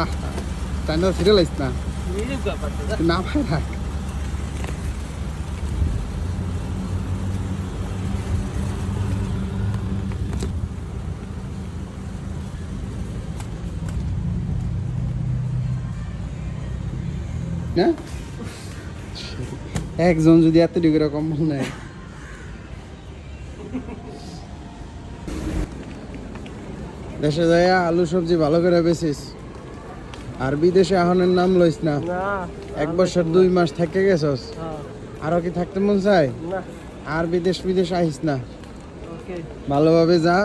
আহ তাই না সিরিয়াল আইস না? না ভাই থাক না? একজন যদি এত ডিগ্রি কম্বল নেয় দেশে যায় আলু সবজি ভালো করে বেচিস। আর বিদেশে আহনের নাম লইস না। এক বছর দুই মাস থেকে গেছস। হ্যাঁ। আরও কি থাকতে মন চায়? আর বিদেশ বিদেশ আহিস না। ভালোভাবে যা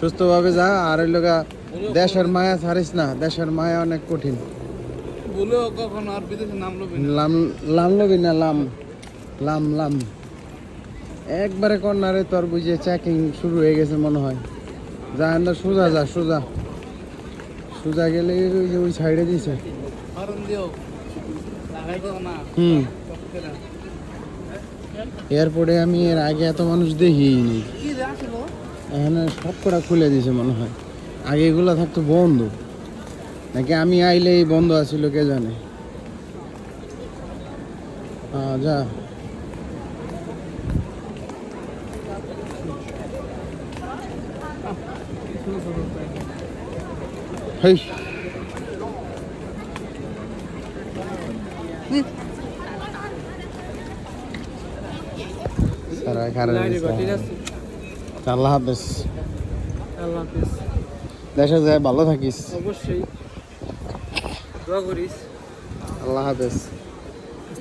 সুস্থভাবে যা আর ওই লোকা দেশের মায়া ছাড়িস না। দেশের মায়া অনেক কঠিন। লাম লাম লবি না লাম। লাম লাম। একবারে কর্নারে তোর বুঝে চেকিং শুরু হয়ে গেছে মনে হয়। যা না সোজা যা সোজা। সোজা গেলে ওই যে ওই সাইডে না হুম এয়ারপোর্টে আমি এর আগে এত মানুষ দেখিনি এখানে সব কটা খুলে দিয়েছে মনে হয় আগে এগুলো থাকতো বন্ধ নাকি আমি আইলেই বন্ধ আছিল কে জানে যা হেই সারা আছে আল্লাহ হাফেজ। আল্লাহ হাফিজ। দেশে যায় ভালো থাকিস। অবশ্যই। দোয়া করিস। আল্লাহ হাফেজ।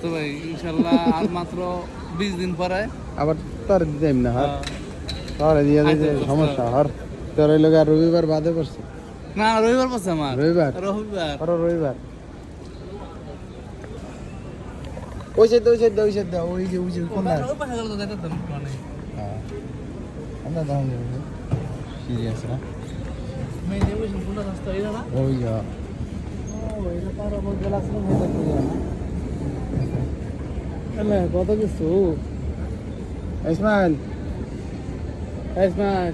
তো ভাই আর মাত্র বিশ দিন পরে। আবার তোর না হর আহ, তোর দিয়ে দিতে আচ্ছা, সমস্যা হর। তোর লোক আর রবিবার বাদে পড়ছে। না রবিবার পাচ্ছে আমার। রবিবার? রবিবার। আর রবিবার। ওই সাইড ওই সাইড ওই সাইড ওই যে ওই যে কোন ওই পাশে গেলে তো যাইতাম মানে আমরা দাম সিরিয়াস না? মেইন এমন কোনটা রাস্তা এটা না? ওই যা। ও এটা পার আমার গেলাস না হয়ে যাবে আল্লাহ কত কিছু? ইসমাইল। ইসমাইল।